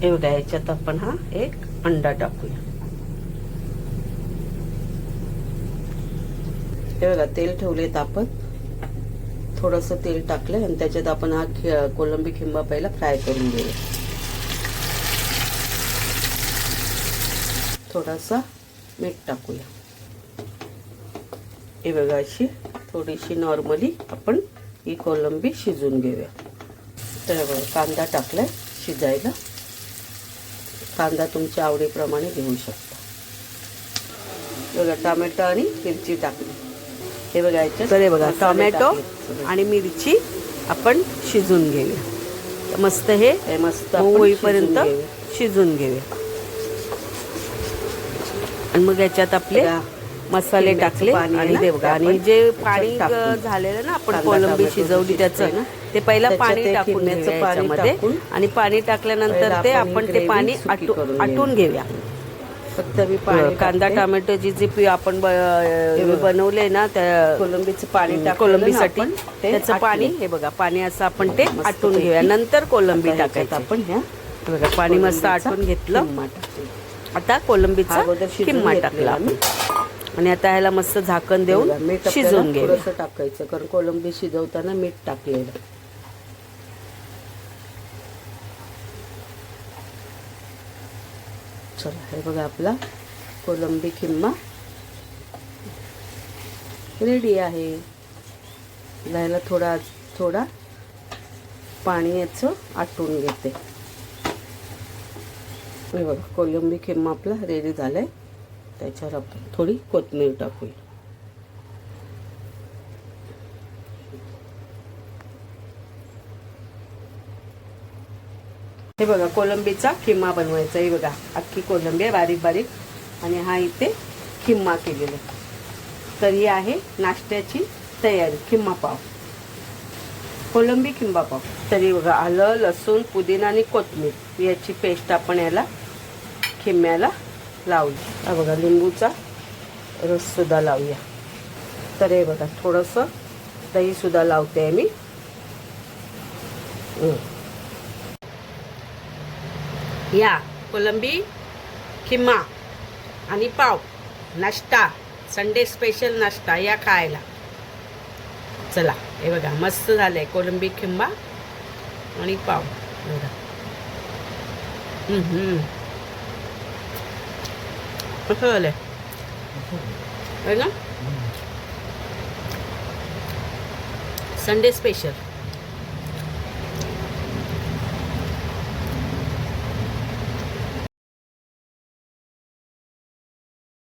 हे याच्यात आपण हा एक अंडा टाकूया. हे बघा तेल ठेवले तापत थोडस तेल टाकलंय आणि त्याच्यात आपण हा खि- कोलंबी खिंबा पहिला फ्राय करून घेऊया. थोडासा मीठ टाकूया. हे बघा अशी थोडीशी नॉर्मली आपण ही कोलंबी शिजून घेऊया. तर कांदा टाकलाय शिजायला. कांदा तुमच्या आवडीप्रमाणे घेऊ शकता बघा टोमॅटो आणि मिरची टाकली हे बघा याच्यात तर हे बघा टोमॅटो. आणि मिरची आपण शिजून घेऊया मस्त हे मस्त होईपर्यंत शिजून घेऊया. आणि मग याच्यात आपले मसाले टाकले आणि बघा आणि जे पाणी झालेलं ना आपण कोलंबी शिजवली त्याचं ते पहिलं पाणी टाकून खिंबीचं घेऊया पाणी याच्यामध्ये टाकून आणि पाणी टाकल्यानंतर ते आपण ते पाणी आटून घेऊया फक्त मी पाणी कांदा. टोमॅटोची जी पी आपण. बनवले ना त्या कोलंबीचं पाणी कोलंबीसाठी त्याचं. पाणी हे बघा पाणी असं आपण ते आटून. घेऊया नंतर कोलंबी टाकायची आपण ह्या बघा पाणी मस्त आटून घेतलं. आता कोलंबीचा अगोदर शिजवून किंमा घेतलेला टाकला. आणि आता ह्याला मस्त झाकण देऊन मीठ शिजवून घेऊया. थोडंसं टाकायचं कारण कोलंबी शिजवताना मीठ टाकलेलं. चला हे बघा आपला कोलंबी किंमा रेडी आहे. ह्याला थोडा थोडा पाणी याचं आटून घेते. हे बघा कोलंबी किंमा आपला रेडी झालाय. त्याच्यावर आपण थोडी कोथिंबीर टाकूया. हे बघा कोलंबीचा किम्मा बनवायचा हे बघा अख्खी कोलंबी आहे बारीक बारीक. आणि हा इथे किम्मा केलेला तर ही आहे नाश्त्याची तयारी किम्मा पाव. कोलंबी किंबा पाव. तरी बघा आलं लसूण पुदिना आणि कोथमीर. याची पेस्ट आपण याला खिम्म्याला लावली हा बघा लिंबूचा रससुद्धा लावूया. तर हे बघा थोडंसं दहीसुद्धा लावते आहे मी या कोलंबी किम्मा आणि पाव. नाश्ता संडे स्पेशल नाश्ता या खायला. चला हे बघा मस्त झालंय कोलंबी किंबा आणि पाव. बघा. हम्म. कसं झालंय है ना संडे स्पेशल